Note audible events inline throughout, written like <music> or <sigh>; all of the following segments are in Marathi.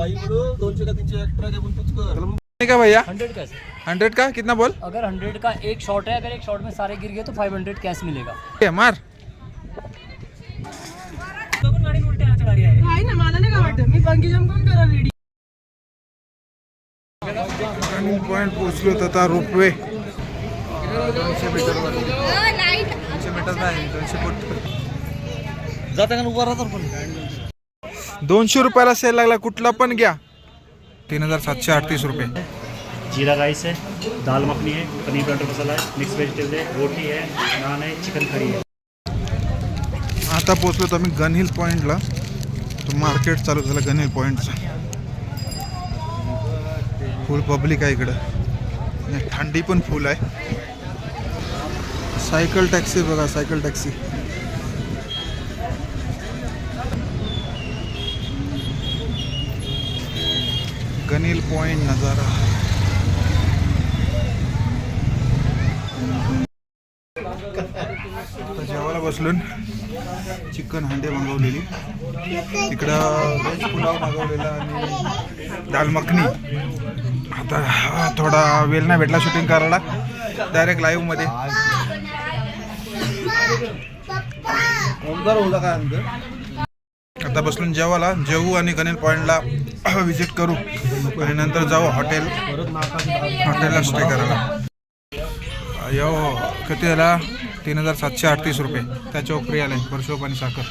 दोनशे का तीनशे एक्स्ट्रा घे पण तूच कर. नहीं का भैया? हंड्रेड कैश हंड्रेड का? कितना बोल? अगर हंड्रेड का एक शॉट है अगर एक शॉट में सारे गिर गए तो फाइव हंड्रेड कैश मिलेगा. ये मार. ना मला नाही का वाटत. मी बंगी जंप करा रेडी रनिंग पॉईंट पोहोचलो आता रोपवे. दोनशे मीटरवर दोनशे मीटर नाही दोनशे फूट. जाता का उभा राहतात पण. दोनशे रुपयाला सेल लागला. कुठला पण घ्या. तीन हजार सातशे अडतीस रुपये. जीरा राइस है दाल मखनी है पनीर बटर मसाला है मिक्स वेजिटेबल है रोटी है नान है चिकन करी है आता पोहोचलो तर आम्ही गन हिल पॉईंटला तो मार्केट चालू झालं गन हिल पॉईंटचं फुल पब्लिक आहे इकडं. थंडी पण फुल आहे. सायकल टॅक्सी बघा cycle taxi gun hill point नजारा. जेवायला बसलून चिकन हांडे मागवलेली. इकडं व्हेज पुलाव मागवलेला आणि दाल मखनी. आता हा, थोडा वेळ नाही भेटला शूटिंग करायला. डायरेक्ट लाईव्हमध्ये. होता अंतर आता बसून जेवायला. जेवू आणि गणेल पॉईंटला व्हिजिट करू. आणि नंतर जाऊ हॉटेल हॉटेलला स्टे करायला. यो किती झाला? तीन हजार सातशे अडतीस रुपये. त्याच्या उपरी आले वर्षोप आणि साखर.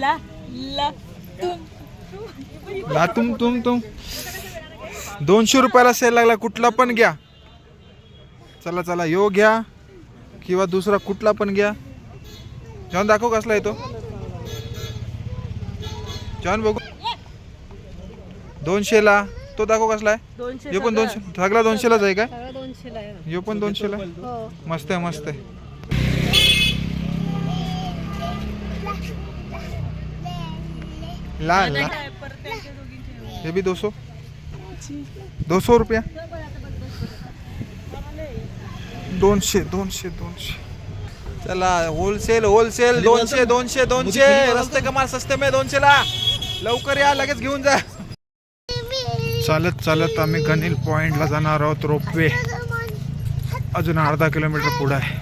ला तुम. तुम तुम दोनशे रुपयाला सेल लागला कुठला पण घ्या. चला चला यो घ्या. किंवा दुसरा कुठला पण घ्या. जॉन दाखव कसला येतो जॉन बघू. दोनशेला तो दाखव कसला आहे. दोनशे यो पण दोनशे सगळा दोनशेलाच आहे काय? यो पण दोनशेला? हो. मस्त आहे मस्त आहे. ला ला ये भी दो सौ दो सौ रुपया. दोनशे दोनशे दोनशे. चला होलसेल होलसेल दोनशे दोनशे दोनशे. रस्ते कमाल सस्ते में दोनशे ला. लवकर या लगेच घेऊन जा. चालत चालत आम्ही गनिल पॉइंटला जाणार आहोत रोपवे. अजून अर्धा किलोमीटर पुढं आहे.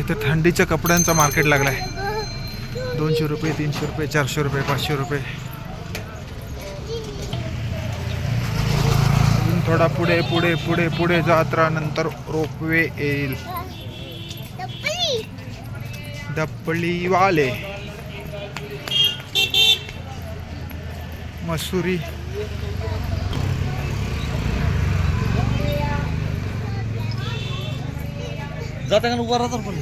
इथे थंडीच्या कपड्यांचा मार्केट लागलाय. दोनशे रुपये तीनशे रुपये चारशे रुपये पाचशे रुपये. अजून थोडा पुढे पुढे पुढे पुढे जात्रा नंतर रोपवे येईल. दप्पळीवाले मसुरी. जाता का उभा राहतात पण.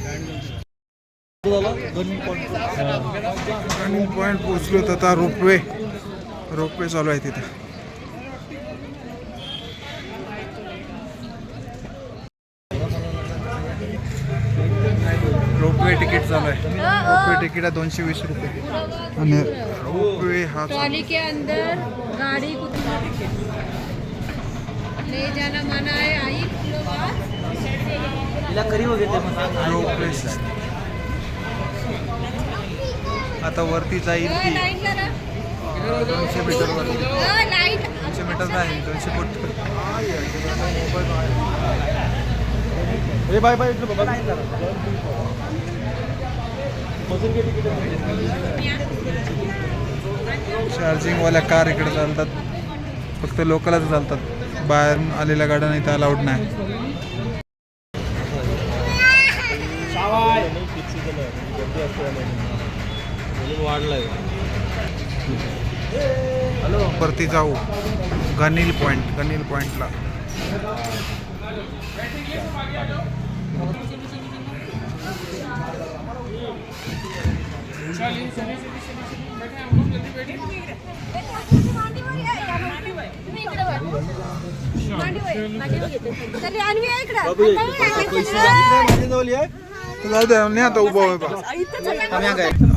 झाला दोन point. रनिंग पॉईंट पोहोचलो तर आता रोपवे रोपवे चालू आहे तिथे. रोपवे तिकीट चालू आहे. रोपवे तिकीट आहे दोनशे वीस रुपये. आणि रोपवे हा चालू ट्रॉली के अंदर गाड़ी ले जाना मना है आई लोग आज तिला करी वगैरे म्हणतात रोपवे आता वरती जाईल ती. दोनशे मीटरवर लाइट दोनशे मीटर नाही दोनशे फूट. ए बाय बाय चार्जिंगवाल्या कार इकडे चालतात. फक्त लोकलच चालतात. बाहेर आलेल्या गाड्या इथं अलाउड नाही. वाढलाय वरती जाऊ गनिल पॉइंट गनिल नाही आता उभा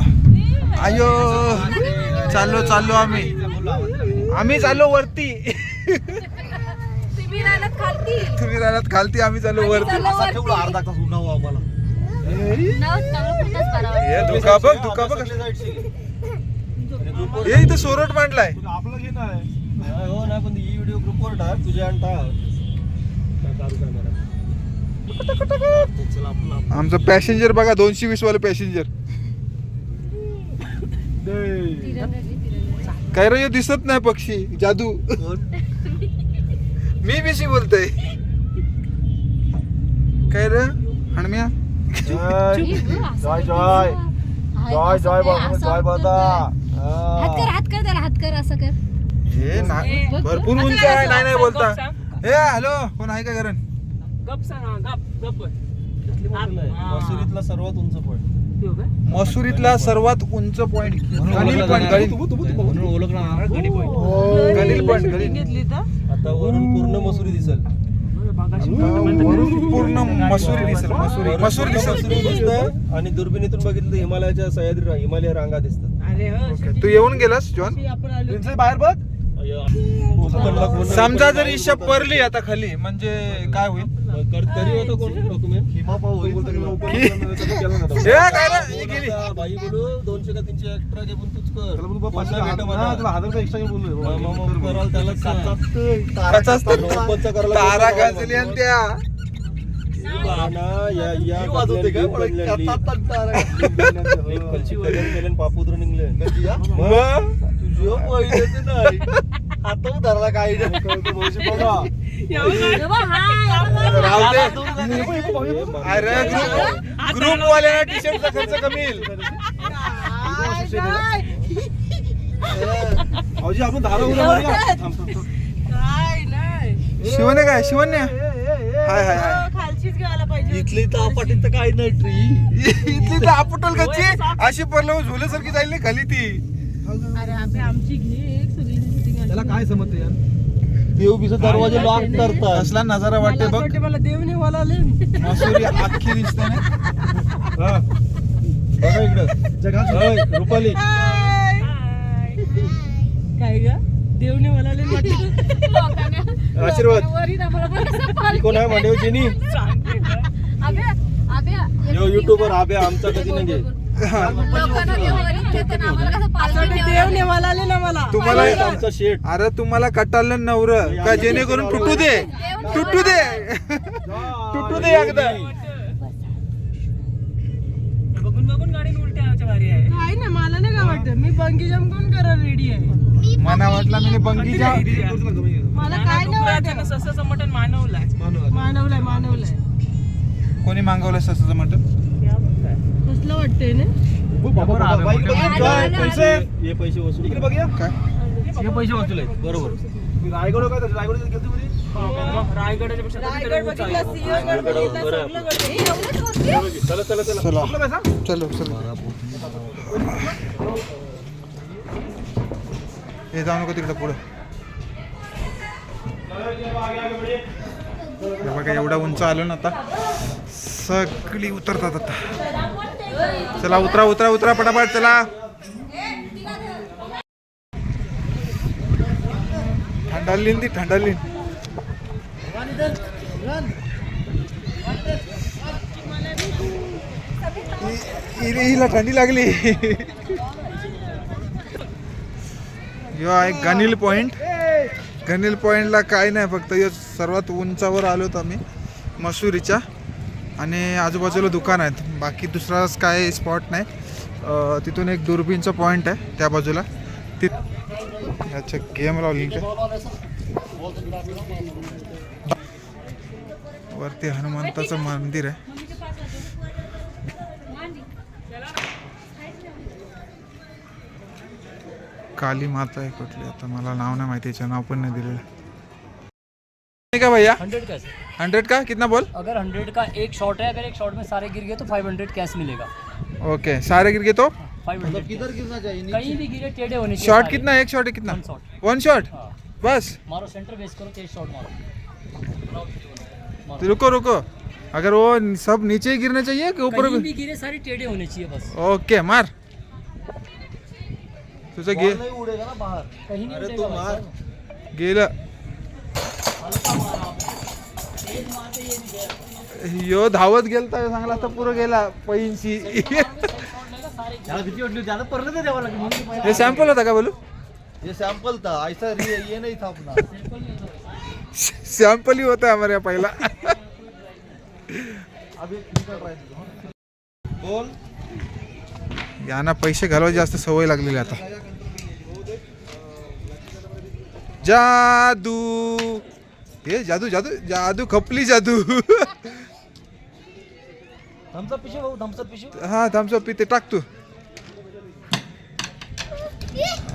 आयो चाललो चाललो आम्ही. आम्ही चाललो वरती. तुम्ही राहत खालती. आम्ही चाललो वरती. अर्धा तास उन्हावं आम्हाला. हे धुका बघ धुका बघ. हे इथं सोरट मांडलाय. हो नाही. पण ही व्हिडिओ ग्रुपवर टाक तुझ्या आणि टाक. आपला आमचं पॅसेंजर बघा दोनशे वीस वाले पॅसेंजर काय रे दिसत नाही पक्षी जादू. मी बिशी बोलतोय. काय रे हणम्या? जय. जय जय. जय बाबा जय बाबा. हात कर हात कर त्याला हात कर असं कर. हे ना भरपूर उंच आहे. नाही नाही बोलता. हे हॅलो कोण आहे का घरण गप सांग गप गप. मसुरीतला सर्वात उंच पॉईंट मसुरीतला सर्वात उंच point gun hill point gun hill point gun hill घेतली तर? आता वरून पूर्ण मसुरी दिसल. पूर्ण मसुरी दिसेल. मसुरी मसूर. दिसेल मसुरी दिसतं आणि दुर्बिणीतून बघितलं हिमालयाच्या सह्याद्री हिमालय रांगा दिसतात. अरे हो तू येऊन गेलास जॉन बाहेर बघ. समजा जर ईशा परली आता खाली म्हणजे काय होईल? तरी होतं कोण? डॉक्युमेंट? हिमा पाहू हे काय रे? ही गेली. बाई बोलू दोनशे का तीनशे एक्स्ट्रा घे पण तूच कर. त्याला कचा असतं? तारा गाजली आणि त्या. <laughs> पापूद्र निघले? आता उधारला काय राहू दे <laughs> अरे. ग्रुप वाल्याला टी शर्टचा खर्च कमी येईल आपण धारा काय शिवने काय? शिवन्या हाय हाय हाय. पाहिजे इथली तर अपाटीत तर काही नाही ट्री. इथली तर आपटल कच्ची. अशी परलं झुल्यासारखी जाईल नाही खाली ती. अरे आम्ही आमची घे त्याला. काय समजते यार? पीओपीचे दरवाजे लॉक करतात कसला नजारा वाटते बघ. मला देवने मसुरी अख्खी दिसते ना बघा इकडं. जगा रुपाली. काय ग? देवने मला आले. आशीर्वाद. कोण आहे? मांडव जेनी. यो युट्यूबर आबे आमचा कधी नाही घे देवने मला आले ना मला. तुम्हाला आमचा शेट अरे तुम्हाला कटाळलं नवर. का जेणेकरून तुटू दे. तुटू दे. तुटू दे एकदा. बघून बघून गाडी उलट्या भारी आहे. काय ना मला नाही काय वाटतं? मी बंगी कोण करायला रेडी आहे? मना वाटला मी बंगीच्या मला काय नाही वाटत. ससाचं मटण मानवलाय. मानवलाय मानवलाय. कोणी मागवलं ससाचं मटण? कसलं वाटतंय ना? पैसे? हे पैसे वसूल इकडे बघूया. काय? हे पैसे वसूल आहेत. बरोबर. रायगड काय रायगड. चला चला चला. चला. चलो चलो. हे जाऊ नको तिकडे पुढं. हे बघा एवढा उंच आलो ना आता. सगळी उतरतात आता. चला उतरा उतरा उतरा पटापट चला. थंडालीन ती थंडालीन हिला थंडी लागली. यो आहे गनिल पॉइंट. गनिल पॉइंटला काय नाही फक्त यो सर्वात उंचावर आलोत आम्ही मसुरीच्या आणि आजूबाजूला दुकान आहेत. बाकी दुसराच काय स्पॉट नाही. तिथून एक दुर्बीनचा पॉईंट आहे त्या बाजूला. ति अच्छा गेम लावली का वरती हनुमंताचं मंदिर आहे. काली माता आहे कुठली? आता मला नाव नाही माहिती याचं नाव पण नाही दिलेलं. ठीक भैया? हंड्रेड हंड्रेड का? कितना बोल? अगर हंड्रेड का एक शॉट है अगर एक शॉट में सारे गिर गए तो फाइव हंड्रेड कैश मिलेगा। ओके सारे गिर गए तो? फाइव किधर गिरना चाहिए कहीं भी गिरे टेढ़े होने चाहिए शॉट कितना एक शॉट है कितना? वन शॉट हाँ। बस। मारो सेंटर बेस करो तेज शॉट मारो। तो रुको रुको। अगर वो सब नीचे ही गिरने चाहिए कि ऊपर भी? गिरे सारे टेढ़े होने चाहिए बस। ओके मार। तुझं गे बॉल नहीं उड़ेगा ना बाहर। कहीं नहीं अरे उड़ेगा तू मार। साहब। गेलं। यो धावत गेलता चांगला असता पुरं गेला पैंशी. याला भीती वाटली होती आता परत द्यावं लागेल म्हणून मी हे सॅम्पल होता का बोलू? ये सैंपल था ऐसा ये, ये नहीं था अपना. सॅम्पल ही होता हमारे पहिला. अभी है. बोल. यांना पैसे घालवायची जास्त सवय लागलेली आता. जादू. हे जादू जादू जादू खपली जादू थम्सअप भाऊ हा थम्सअप पिते टाक तू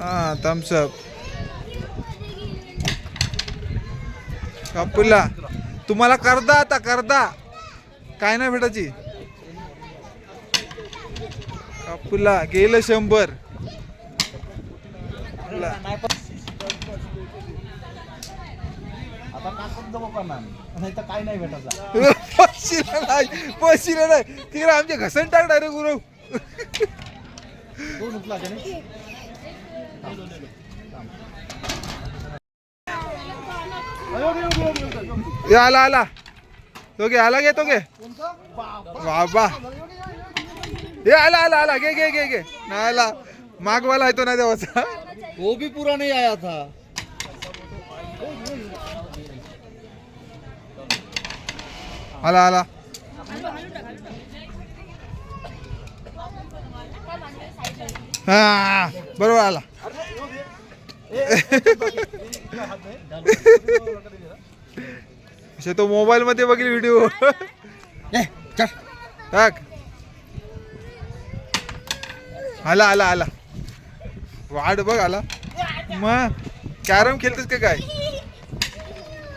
हा थम्सअप कापुला तुम्हाला करदा आता करदा काय नाही भेटायची कापुला गेलं शंभर आता करणार नाही तर काय नाही भेटायचा पशिला नाही पशिला नाही. तिकडे आमचे घसन टाक डायरेक्ट गुरु. नाही आला आला. तो घे आला घे तो घे बाबा. हे आला आला आला. घे घे घे घे. नाही आला. मागवाला आहे तो ना देवाचा. वो भी पूरा नहीं आया था. आला आला. हा बरोबर आला. तो मोबाईल मध्ये बघील व्हिडिओ टाक. आला आला आला. वाढ बघ आला. मग कॅरम खेळतेस का काय?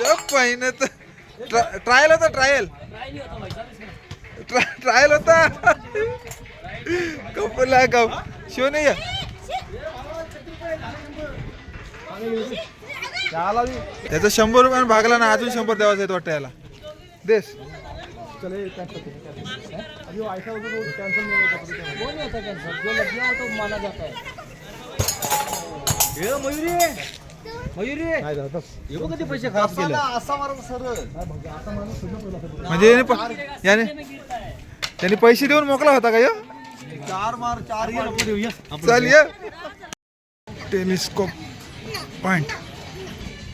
मग तर. ट्रायल होता ट्रायल ट्रायल होता. कपला कप शिव नाही त्याचा शंभर रुपयानं भागला ना अजून शंभर द्यावाच येत वाटतं याला. देश जो मयुरी. मयुरी हे बघ किती पैसे खराब केले. असा मारा सरळ. म्हणजे याने प- याने त्याने पैसे देऊन मोकला होता का? चार मार चार ये चल ये टेलिस्कोप पॉइंट.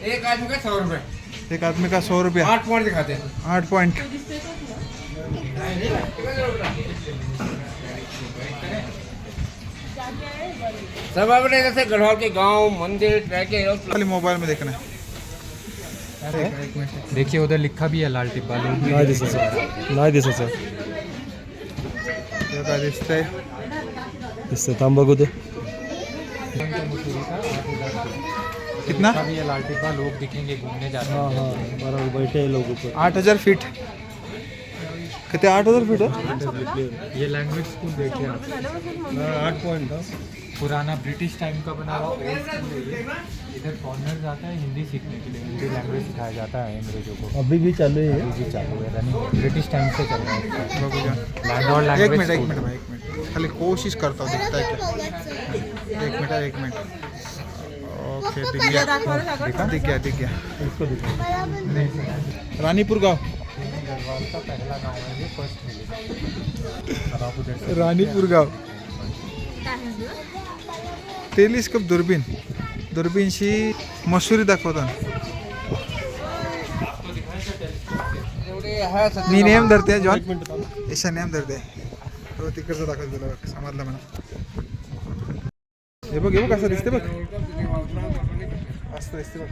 एक आदमी का सौ रुपए एक आदमी का सौ रुपया? आठ पॉइंट दिखाते. हैं आठ पॉइंट सब अपने जैसे गढ़वाल के गांव मंदिर रह के खाली मोबाईल मध्ये देखना देखिए उधर लिखा भी है लाल टिब्बा भी। नाही दिसायचं नाही दिसायचं हे काय दिसतंय दिसतं थांब बघू दे। कितना? लाल टिब्बा लोग दिखेंगे घूमने जाते हाँ। हैं हाँ बराबर बैठे हैं लोग ऊपर आठ हजार फीट। किती आठ हज़ार फीट आहे ये लैंग्वेज स्कूल देखिए आप। आठ पॉइंट पुराना ब्रिटिश टाइम का बना हुआ ओल्ड स्कूल है इधर फॉरनर्स आता है हिंदी सीखने के लिए। हिंदी लैंग्वेज सिखाया जाता है अंग्रेज़ों को। अभी भी चालू है अभी भी चालू है रनिंग ब्रिटिश टाइम से चल रहा है एक मिनिट एक मिनिट भाई एक मिनिट। खाली कोशिश करता हूँ दिखता है क्या। एक मिनट एक मिनट। ओके दिख गया। दिख गया दिख गया। रानीपुर गाव। गढ़वाल का पहला गांव है ये फर्स्ट गाव टेलिस्कोप दुर्बीन दुर्बीनशी मशुरी दाखवतात मी नेम धरते जॉन ईशा नेम धरते. तो तिकडचं दाखवत तुला समजलं म्हणा हे बघ हे बघ कसं दिसते बघ. मस्त दिसते बघ.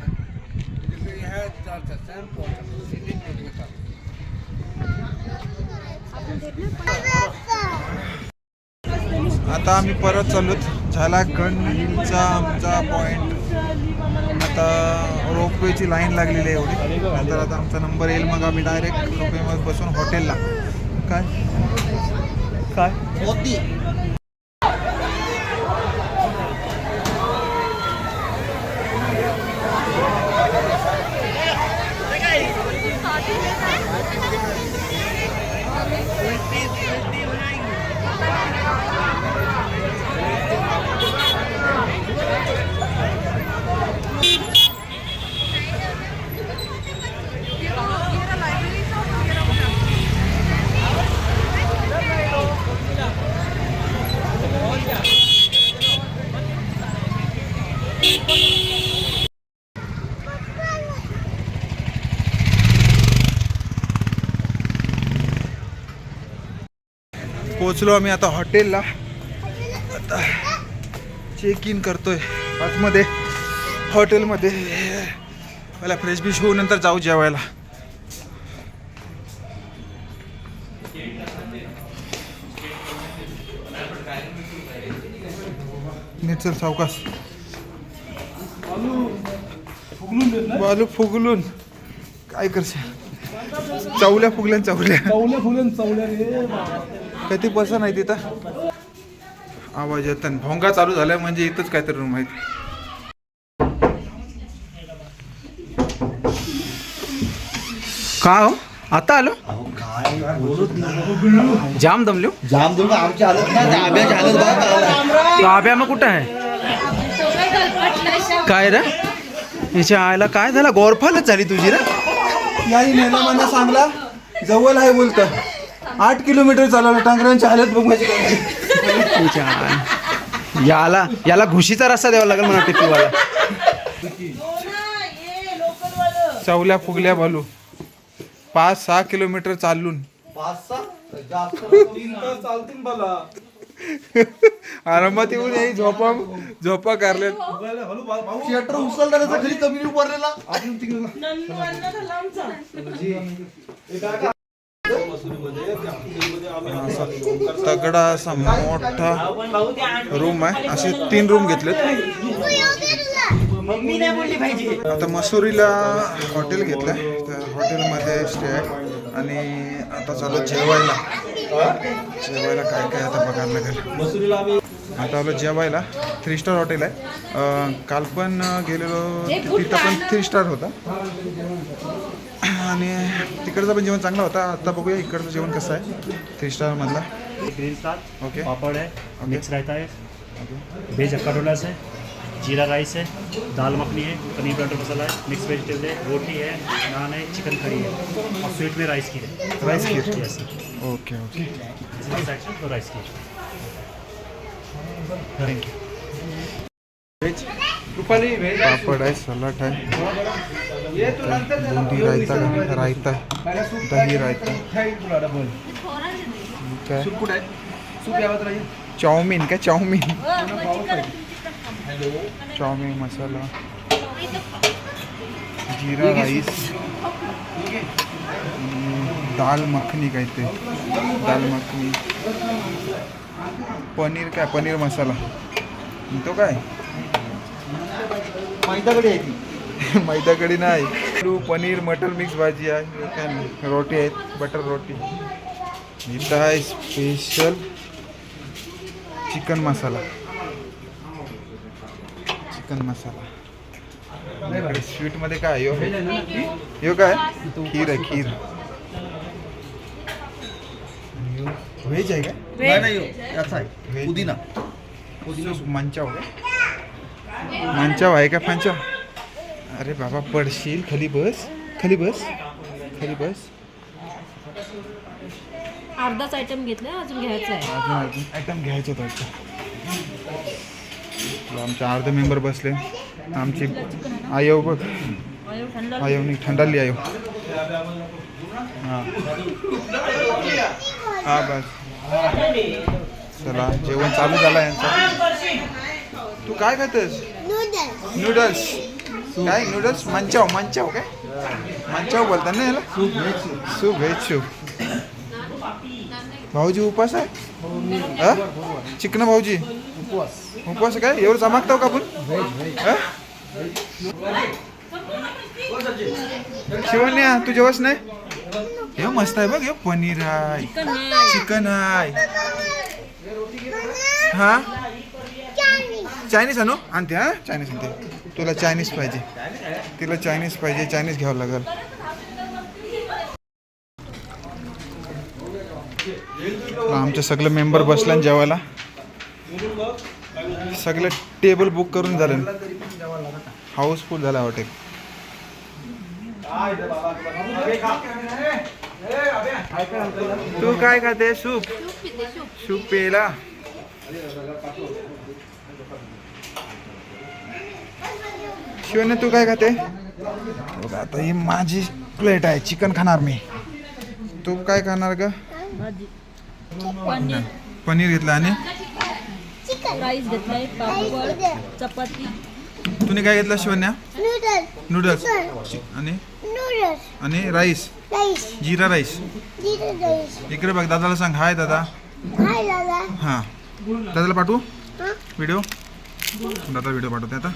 आता आम्ही परत चाललोत झाला गण हिलचा आमचा पॉईंट आता रोपवेची लाईन लागलेली आहे एवढी. नंतर आता आमचा नंबर येईल मग आम्ही डायरेक्ट रोपवेमध्ये बसून हॉटेलला काय? काय मोती पोचलो आम्ही आता हॉटेलला. आता चेक इन करतोय आतमध्ये हॉटेलमध्ये. मला फ्रेश बिश होऊ नंतर जाऊ जेवायला. नेचर सावकाश. बालू फुगलून काय करशील? चवल्या फुगल्या चवल्या. चावल्या चवल्या रे किती पसंत आहे तिथं? आवाज येत. भोंगा चालू झालाय म्हणजे इथंच काहीतरी रूम आहे. का हो? आता आलो? जाम दमलो. जाम देऊ आमच्या हालत नाही आब्याच्या हालत बघा आब्या मग कुठं आहे? काय रे? याच्या आयला काय झाला? गोरफालच झाली तुझी रे. याही मला सांगला जवळ आहे बोलतं. आठ किलोमीटर चालवलं टांगऱ्यांची हालत बघ माझी. याला याला घुशीचा रस्ता द्यावा लागेल म्हणा टिपीवाला. चवल्या फुगल्या भालू. पाच सहा किलोमीटर चालून. मला. आरामात येऊन येई झोपा झोपा कारले थिएटर त्याचा खाली कमी उभारलेला. तगडा असा मोठा रूम आहे. असे तीन रूम घेतलेत. आता मसुरीला हॉटेल घेतलंय. त्या हॉटेलमध्ये स्टे आहे. आणि आता चालू जेवायला. जेवायला काय काय आता बघायला लागेल. मसुरीला आम्ही आता आलो जेवायला. थ्री स्टार हॉटेल आहे. काल पण गेलेलो तिथं पण थ्री स्टार होता. आणि तिकडचं पण जेवण चांगलं होता. आता बघूया इकडचं जेवण कसं आहे. थ्री स्टारमधला ग्रीन सलाद ओके पापड़ है मिक्स रायता है वेज अक्का डोलास है जीरा राइस है दाल मखनी है पनीर बटर मसाला है मिक्स वेजिटेबल है रोटी है नान है चिकन करी है और स्वीट में राइस की है राईस खीर. यस ओके ओके राइस की थैंक यू पापड आहे सलाड आहे. बुंदी रायता रायता दही रायता. काय चाऊमिन काय chowmein. Chowmein masala. Jeera rice. Dal makhani काय ते? दाल मखनी. पनीर काय? पनीर मसाला. तो काय? मैदाकडे आहे ती. <laughs> नाही. आलू पनीर मटर मिक्स भाजी आहे. हे काय नाही. रोटी आहेत बटर रोटी. इथं आहे स्पेशल चिकन मसाला चिकन मसाला स्वीटमध्ये काय यो यो काय? खीर आहे खीर. व्हेज आहे काय? नाही हो, Veg. पुदिना. मंचाव मंचाव आहे का पंचाव अरे बाबा पडशील. खाली बस. खाली बस. खाली बस. अर्धाच आयटम घेतलाय अजून घ्यायचं आहे अजून अजून. आयटम घ्यायचे होतं आमचे अर्धे मेंबर बसले. आमची आयव बघ. आयव नाही थंडाली आयव हां. हा बस. चला जेवण चालू झालं यांचं. तू काय खातेस? नूडल्स काय? नूडल्स मंचाव मंचाव काय मंचाव बोलतात ना याला? सूप व्हेज सूप भाऊजी उपास आहे? चिकन भाऊजी? उपवास काय? एवढं चमकताव का आपण? हा? शिवण्या तू जेवस नाही? हे मस्त आहे बघ हे पनीर आहे. चिकन आहे. हा? चायनीज आणू? आणते हा? चायनीज आणते. तुला चायनीज पाहिजे. तिला चायनीज पाहिजे चायनीज घ्यावं लागेल. आमचे सगळे मेंबर बसला जेवायला. सगळे टेबल बुक करून झाले. हाऊसफुल झाला हॉटेल तू काय खाते? सूप. सूप पेला शिवने तू काय खाते? बघा आता ही माझी प्लेट आहे चिकन खाणार मी. तू काय खाणार का पनीर. पनीर घेतलं आणि? राईस घेतलाय पापड चपाती. तुम्ही काय घेतलं शिवन्या? नूडल्स नूडल्स आणि? नूडल्स आणि राईस राईस जिरा राईस जिरा राईस इकडे बघ दादाला सांग. हाय दादा. हाय दादा. हां. दादाला पाठवू? हा? व्हिडिओ दादा व्हिडिओ पाठवते आता.